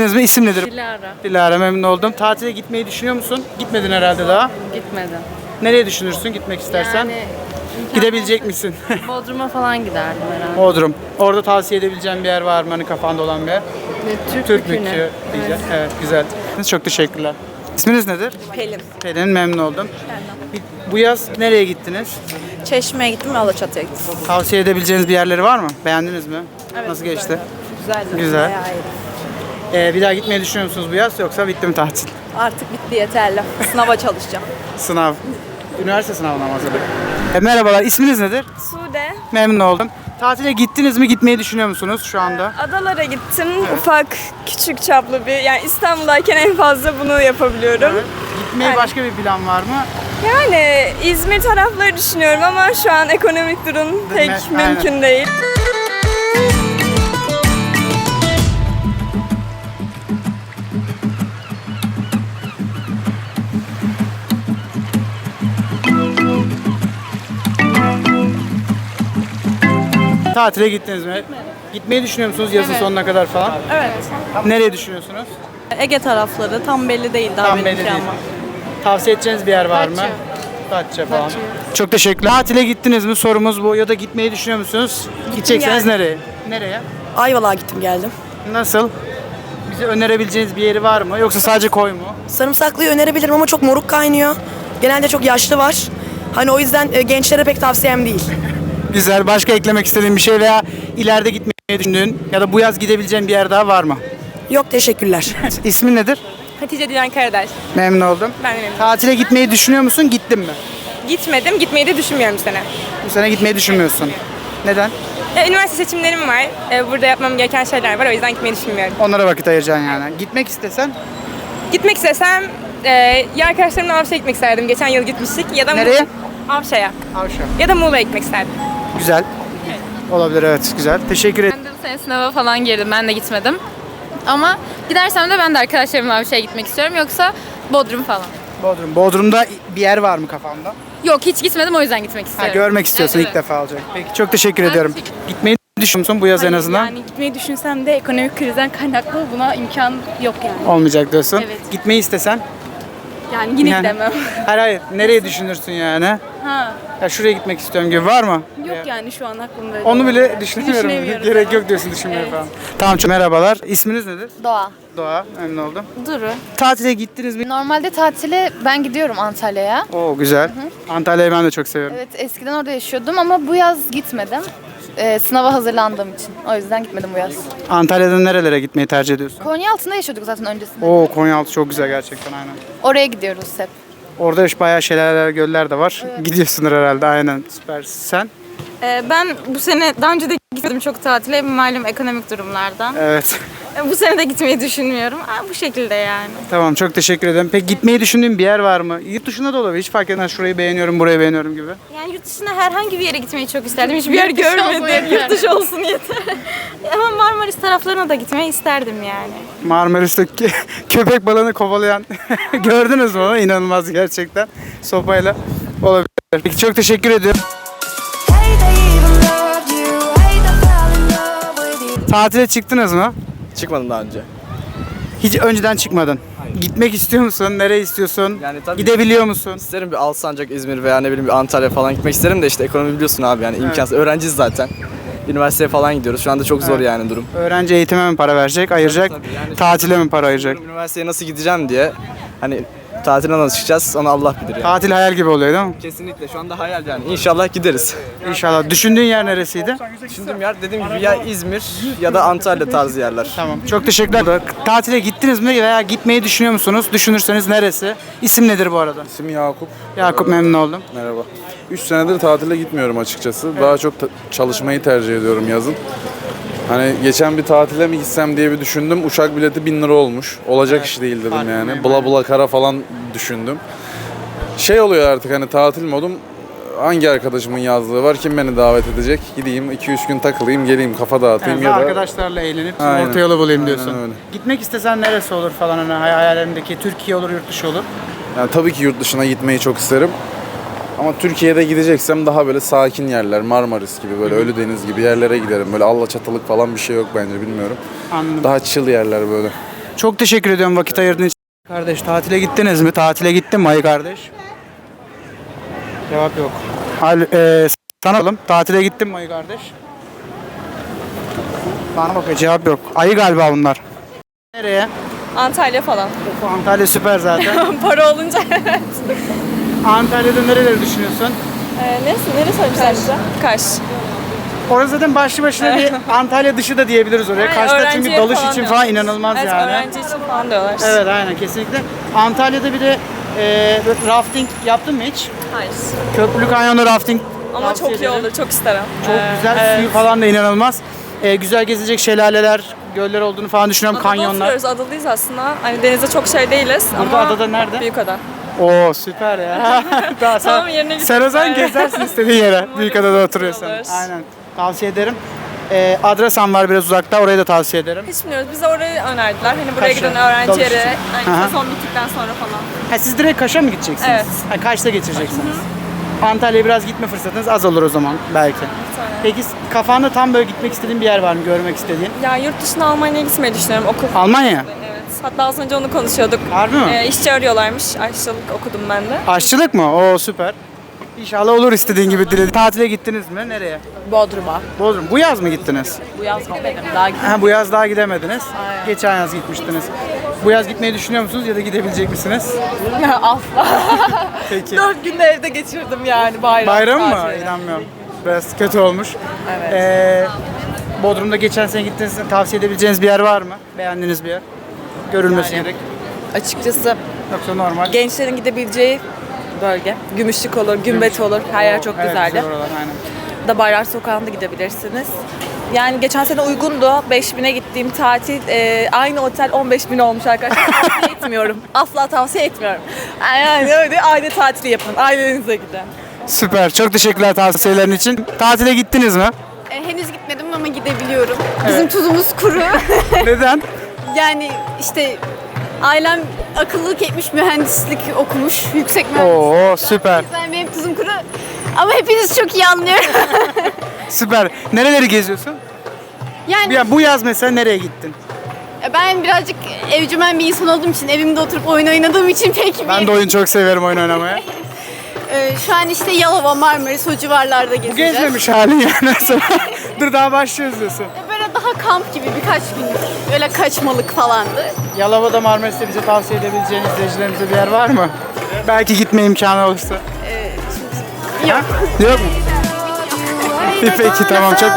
Mi? İsim nedir? Dilara. Dilara memnun oldum. Tatile gitmeyi düşünüyor musun? Gitmedin herhalde daha. Gitmedim. Nereye düşünürsün gitmek istersen? Yani Gidebilecek misin? Bodrum'a falan giderdim herhalde. Bodrum. Orada tavsiye edebileceğim bir yer var mı? Hani kafanda olan bir yer. Türk, Türk. Bükü diyeceğim. Evet. güzel. Çok teşekkürler. İsminiz nedir? Pelin. Pelin memnun oldum. Bu yaz nereye gittiniz? Çeşme'ye gittim ve Alaçatı'ya gittim. Tavsiye edebileceğiniz bir yerleri var mı? Beğendiniz mi? Nasıl geçti? Güzeldi. Güzel. bayağı iyiydi. Ee, bir daha gitmeyi düşünüyor musunuz bu yaz yoksa bitti mi tatil? Artık bitti yeterli. Sınava çalışacağım. Sınav. Üniversite sınavına mı hazırlık? E, merhabalar, isminiz nedir? Sude. Memnun oldum. Tatile gittiniz mi, gitmeyi düşünüyor musunuz şu anda? Adalara gittim. Ufak, küçük çaplı bir. Yani İstanbul'dayken en fazla bunu yapabiliyorum. Gitmeye Yani- başka bir plan var mı? Yani İzmir tarafları düşünüyorum ama şu an ekonomik durum pek mi? Aynen. mümkün değil. Tatile gittiniz mi? Gitmeyi düşünüyor musunuz yazın sonuna kadar falan? Evet. Nereye düşünüyorsunuz? Ege tarafları tam belli değil daha Tam benimki belli değil. ama. Tavsiye edeceğiniz bir yer var mı? Datça falan. Çok teşekkürler. Tatile gittiniz mi? Sorumuz bu. Ya da gitmeyi düşünüyor musunuz? Gidecekseniz geldim. nereye? Nereye? Ayvalık'a gittim geldim. Nasıl? Bize önerebileceğiniz bir yeri var mı? Yoksa sadece koy mu? Sarımsaklıyı önerebilirim ama çok moruk kaynıyor. Genelde çok yaşlı var. Hani o yüzden e, gençlere pek tavsiyem değil. Güzel. Başka eklemek istediğin bir şey veya ileride gitmeyi düşündüğün ya da bu yaz gidebileceğin bir yer daha var mı? Yok teşekkürler. İsmin nedir? Hatice Dilan Karadaş. Memnun oldum. Ben de memnun. Tatile gitmeyi düşünüyor musun? Gittin mi? Gitmedim. Gitmeyi de düşünmüyorum bu sene. Bu sene gitmeyi düşünmüyorsun. Neden? E, üniversite seçimlerim var. E, burada yapmam gereken şeyler var. O yüzden gitmeyi düşünmüyorum. Onlara vakit ayıracaksın yani. Gitmek istesen Gitmek istesem e, ya arkadaşlarımla Avşa'ya gitmek isterdim. Geçen yıl gitmiştik. Ya da Nereye? Avşa'ya. Avşa. Ya da Muğla'ya gitmek isterdim. Güzel. Olabilir evet güzel. Teşekkür ederim. Ben de bu sene sınava falan girdim. Ben de gitmedim. Ama gidersem de ben de arkadaşlarımla bir şeye gitmek istiyorum. Yoksa Bodrum falan. Bodrum. Bodrum'da bir yer var mı kafanda? Yok hiç gitmedim o yüzden gitmek Ha, istiyorum. görmek istiyorsun Evet, ilk defa olacak. Peki çok teşekkür Ben ediyorum. teşekkür- Gitmeyi düşünüyor musun bu yaz en azından? Yani gitmeyi düşünsem de ekonomik krizden kaynaklı buna imkan yok yani. Olmayacak diyorsun. Evet. Gitmeyi istesen? Yani yine Yani- gidemem. Hayır hayır. Nereye düşünürsün yani? ha. Ya şuraya gitmek istiyorum gibi var mı? Yok Ya- yani şu an aklımda. Onu bile düşünemiyorum. Düşünemiyorum Gerek yok diyorsun düşünmeye falan. Tamam çok merhabalar. İsminiz nedir? Doğa. Doğa. Memnun oldum. Duru. Tatile gittiniz mi? Normalde tatile ben gidiyorum Antalya'ya. Oo güzel. Antalya'yı ben de çok seviyorum. Evet eskiden orada yaşıyordum ama bu yaz gitmedim. Ee, sınava hazırlandığım için. O yüzden gitmedim bu yaz. Antalya'da nerelere gitmeyi tercih ediyorsun? Konya altında yaşıyorduk zaten öncesinde. Oo Konyaaltı çok güzel gerçekten aynen. Oraya gidiyoruz hep. Orada bayağı şelaleler, göller de var. Gidiyorsundur herhalde aynen. Süper. Sen? Ee, Ben bu sene daha önce de gitmedim çok tatile malum ekonomik durumlardan. Evet. Ee, Bu sene de gitmeyi düşünmüyorum. Aa, bu şekilde yani. tamam çok teşekkür ederim. Peki gitmeyi düşündüğün bir yer var mı? Yurt dışında da olabilir. Hiç fark etmez. Şurayı beğeniyorum, burayı beğeniyorum gibi. Yani yurt dışına herhangi bir yere gitmeyi çok isterdim. Hiçbir yer görmedim. Yurt dışı olsun yeter. Ama Marmaris taraflarına da gitmeyi isterdim yani. Marmaris'teki köpek balığını kovalayan gördünüz mü onu? İnanılmaz gerçekten. Sopayla olabilir. Peki çok teşekkür ediyorum. Tatile çıktınız mı? Çıkmadım daha önce. Hiç önceden çıkmadın. Gitmek istiyor musun? Nereye istiyorsun? Yani tabii- Gidebiliyor musun? İsterim bir Alsancak, İzmir veya ne bileyim bir Antalya falan gitmek isterim de işte ekonomi biliyorsun abi yani imkansız. Öğrenciyiz zaten. Üniversiteye falan gidiyoruz. Şu anda çok zor yani durum. Öğrenci eğitime mi para verecek, ayıracak? Tabii, yani- Tatile mi para ayıracak? Üniversiteye nasıl gideceğim diye hani tatile nasıl çıkacağız onu Allah bilir yani. Tatil hayal gibi oluyor değil mi? Kesinlikle şu anda hayal yani. İnşallah gideriz. İnşallah. Düşündüğün yer neresiydi? Düşündüğüm yer dediğim gibi ya İzmir ya da Antalya tarzı yerler. Tamam. Çok teşekkürler. Tatile gittiniz mi veya gitmeyi düşünüyor musunuz? Düşünürseniz neresi? İsim nedir bu arada? İsmim Yakup. Yakup memnun oldum. Merhaba. 3 senedir tatile gitmiyorum açıkçası. Daha çok ta- çalışmayı tercih ediyorum yazın. Hani geçen bir tatile mi gitsem diye bir düşündüm. Uçak bileti 1000 lira olmuş. Olacak iş değil dedim yani. Bula bula kara falan düşündüm. Şey oluyor artık hani tatil modum hangi arkadaşımın yazlığı var kim beni davet edecek gideyim 2-3 gün takılayım geleyim kafa dağıtayım Yani ya da arkadaşlarla eğlenip Aynen. orta yolu bulayım Aynen diyorsun. öyle. Gitmek istesen neresi olur falan hani hay- hayalimdeki Türkiye olur, yurt dışı olur. Yani tabii ki yurt dışına gitmeyi çok isterim. Ama Türkiye'de gideceksem daha böyle sakin yerler, Marmaris gibi böyle Ölüdeniz gibi yerlere giderim. Böyle Alaçatılık falan bir şey yok bence bilmiyorum. Anladım. Daha chill yerler böyle. Çok teşekkür ediyorum vakit ayırdığın için. Kardeş tatile gittiniz mi? Tatile gittin mi ayı kardeş? Cevap yok. Hal, e, sana alalım. Tatile gittin mi ayı kardeş? Bana bakıyor cevap yok. Ayı galiba bunlar. Nereye? Antalya falan. Antalya süper zaten. Para olunca evet. Antalya'da nereleri düşünüyorsun? Ee, neresi, neresi size? Kaş. Orası zaten başlı başına bir Antalya dışı da diyebiliriz oraya. Yani Kaçta çünkü öğrenciye dalış falan için falan inanılmaz Evet, yani. öğrenci için falan diyorlar. Evet aynen kesinlikle. Antalya'da bir de e, rafting yaptın mı hiç? Hayır. Köprülü kanyonda rafting Ama Tavsiye çok iyi ederim. olur, çok isterim. çok Ee, güzel. evet. Suyu falan da inanılmaz. E, güzel gezilecek şelaleler, göller olduğunu falan düşünüyorum. Adada Kanyonlar. oturuyoruz, adalıyız aslında. Hani denize çok şey değiliz Burada ama... adada nerede? Büyükada. Oo süper ya. Daha sen, Tamam, yerine sen o zaman gittim. gezersin istediğin yere. Büyükada'da oturuyorsan. olur. Aynen. Tavsiye ederim. E, Adrasan var biraz uzakta. Orayı da tavsiye ederim. Hiç bilmiyoruz. Bize orayı önerdiler. Hani buraya Kaş'a, giden öğrenci dalış yeri. için. Hani sezon bittikten sonra falan. Ha, siz direkt Kaş'a mı gideceksiniz? Evet. Ha, Kaş'ta geçireceksiniz. Antalya'ya biraz gitme fırsatınız az olur o zaman belki. Peki kafanda tam böyle gitmek istediğin bir yer var mı görmek istediğin? Ya yurt dışına Almanya'ya gitmeyi düşünüyorum. Okul. Almanya. Evet. Hatta az önce onu konuşuyorduk. Harbi mi? Ee, işçi arıyorlarmış. Aşçılık okudum ben de. Aşçılık mı? Oo süper. İnşallah olur istediğin gibi diledi. Tatile gittiniz mi? Nereye? Bodrum'a. Bodrum. Bu yaz mı gittiniz? Bu yaz gitmedim. Daha gitmedim. Ha, bu yaz daha gidemediniz. Geçen yaz gitmiştiniz. Bu yaz gitmeyi düşünüyor musunuz ya da gidebilecek misiniz? Asla. Peki. Dört günde evde geçirdim yani bayram. Bayram mı? tatili. İnanmıyorum. Biraz kötü olmuş. Evet. Ee, Bodrum'da geçen sene gittiniz. Tavsiye edebileceğiniz bir yer var mı? Beğendiğiniz bir yer? Görülmesi Yani- gerek. Açıkçası Yoksa normal. gençlerin gidebileceği bölge. Gümüşlük olur, Gümbet olur. Her yer çok Evet, güzeldi. güzel oralar, aynen. da Bayrar Sokağı'nda gidebilirsiniz. Yani geçen sene uygundu. 5000'e gittiğim tatil e, aynı otel 15 bin olmuş arkadaşlar. Tavsiye etmiyorum. Asla tavsiye etmiyorum. Yani öyle aile tatili yapın. Ailenize gidin. Süper. Çok teşekkürler tavsiyelerin için. Tatile gittiniz mi? E, henüz gitmedim ama gidebiliyorum. Bizim tuzumuz kuru. Neden? Yani işte ailem akıllılık etmiş, mühendislik okumuş, yüksek mühendislik. Oo süper. Güzel, benim tuzum kuru. Ama hepiniz çok iyi anlıyorum. Süper. Nereleri geziyorsun? yani Ya bu yaz mesela nereye gittin? ben birazcık evcimen bir insan olduğum için, evimde oturup oyun oynadığım için pek bir... Ben de oyun çok severim oyun oynamaya. E, şu an işte Yalova, Marmaris o civarlarda Bu gezeceğiz. gezmemiş halin yani. Dur daha başlıyoruz diyorsun. Böyle daha kamp gibi birkaç günlük. Öyle kaçmalık falandı. Yalova'da Marmaris'te bize tavsiye edebileceğin izleyicilerimize bir yer var mı? Belki gitme imkanı olursa. Yok. Yok mu? Peki tamam çok